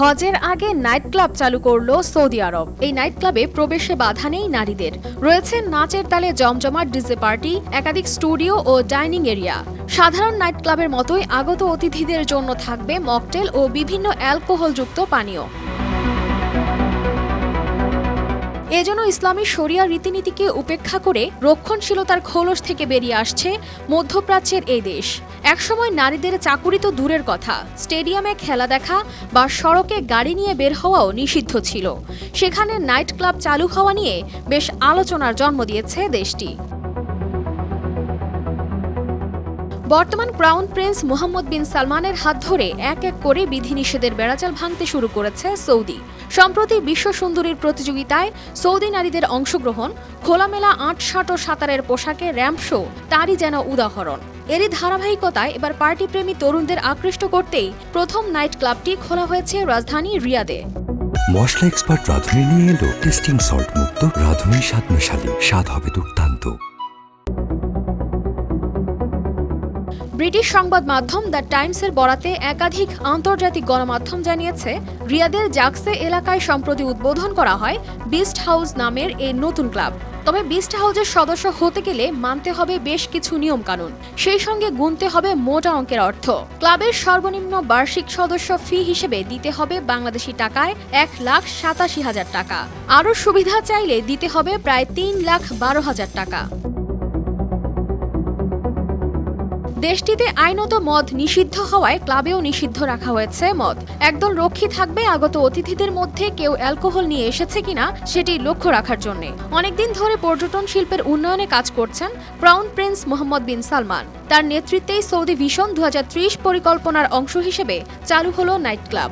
হজের আগে night club চালু করল সৌদি আরব। এই নাইট ক্লাবে প্রবেশে বাধা নেই নারীদের। রয়েছে নাচের তালে জমজমাট ডিজে পার্টি, একাধিক স্টুডিও ও ডাইনিং এরিয়া। সাধারণ নাইট ক্লাবের মতোই আগত অতিথিদের জন্য থাকবে মকটেল ও বিভিন্ন অ্যালকোহলযুক্ত পানীয়। এজন্য ইসলামী শরিয়া রীতিনীতিকে উপেক্ষা করে রক্ষণশীলতার খোলস থেকে বেরিয়ে আসছে মধ্যপ্রাচ্যের এই দেশ। একসময় নারীদের চাকুরি তো দূরের কথা, স্টেডিয়ামে খেলা দেখা বা সড়কে গাড়ি নিয়ে বের হওয়াও নিষিদ্ধ ছিল। সেখানে নাইট ক্লাব চালু হওয়া নিয়ে বেশ আলোচনার জন্ম দিয়েছে দেশটি। বর্তমান ক্রাউন প্রিন্স মোহাম্মদ বিন সালমানের হাত ধরে এক এক করে বিধিনিষেধের বেড়াজাল ভাঙতে শুরু করেছে সৌদি। সম্প্রতি বিশ্ব সুন্দরীর প্রতিযোগিতায় সৌদি নারীদের অংশগ্রহণ, খোলামেলা আটশাট ও সাঁতারের পোশাকে র্যাম্প শো, তারই যেন উদাহরণ। এরই ধারাবাহিকতায় এবার পার্টিপ্রেমী তরুণদের আকৃষ্ট করতেই প্রথম নাইট ক্লাবটি খোলা হয়েছে রাজধানী রিয়াদে। মশলা এক্সপার্ট রাঁধুনি নিয়ে এলো টেস্টিং সল্ট মুক্ত রাঁধুনি স্বাদ মেশালি, স্বাদ হবে দুর্দান্ত। ব্রিটিশ সংবাদ মাধ্যম দ্য টাইমসের বরাতে একাধিক আন্তর্জাতিক গণমাধ্যম জানিয়েছে, রিয়াদের জাকসে এলাকায় সম্প্রতি উদ্বোধন করা হয় বিস্ট হাউস নামের এই নতুন ক্লাব। তবে বিস্ট হাউসের সদস্য হতে গেলে মানতে হবে বেশ কিছু নিয়ম কানুন সেই সঙ্গে গুনতে হবে মোটা অঙ্কের অর্থ। ক্লাবের সর্বনিম্ন বার্ষিক সদস্য ফি হিসেবে দিতে হবে বাংলাদেশি টাকায় এক লাখ সাতাশি হাজার টাকা। আরও সুবিধা চাইলে দিতে হবে প্রায় তিন লাখ বারো হাজার টাকা। দেশটিতে আইনত মদ নিষিদ্ধ হওয়ায় ক্লাবেও নিষিদ্ধ রাখা হয়েছে মদ। একদল রক্ষী থাকবে আগত অতিথিদের মধ্যে কেউ অ্যালকোহল নিয়ে এসেছে কিনা সেটি লক্ষ্য রাখার জন্য। অনেকদিন ধরে পর্যটন শিল্পের উন্নয়নে কাজ করছেন ক্রাউন প্রিন্স মোহাম্মদ বিন সালমান। তার নেতৃত্বেই সৌদি ভিশন দু হাজার ত্রিশ পরিকল্পনার অংশ হিসেবে চালু হলো নাইট ক্লাব।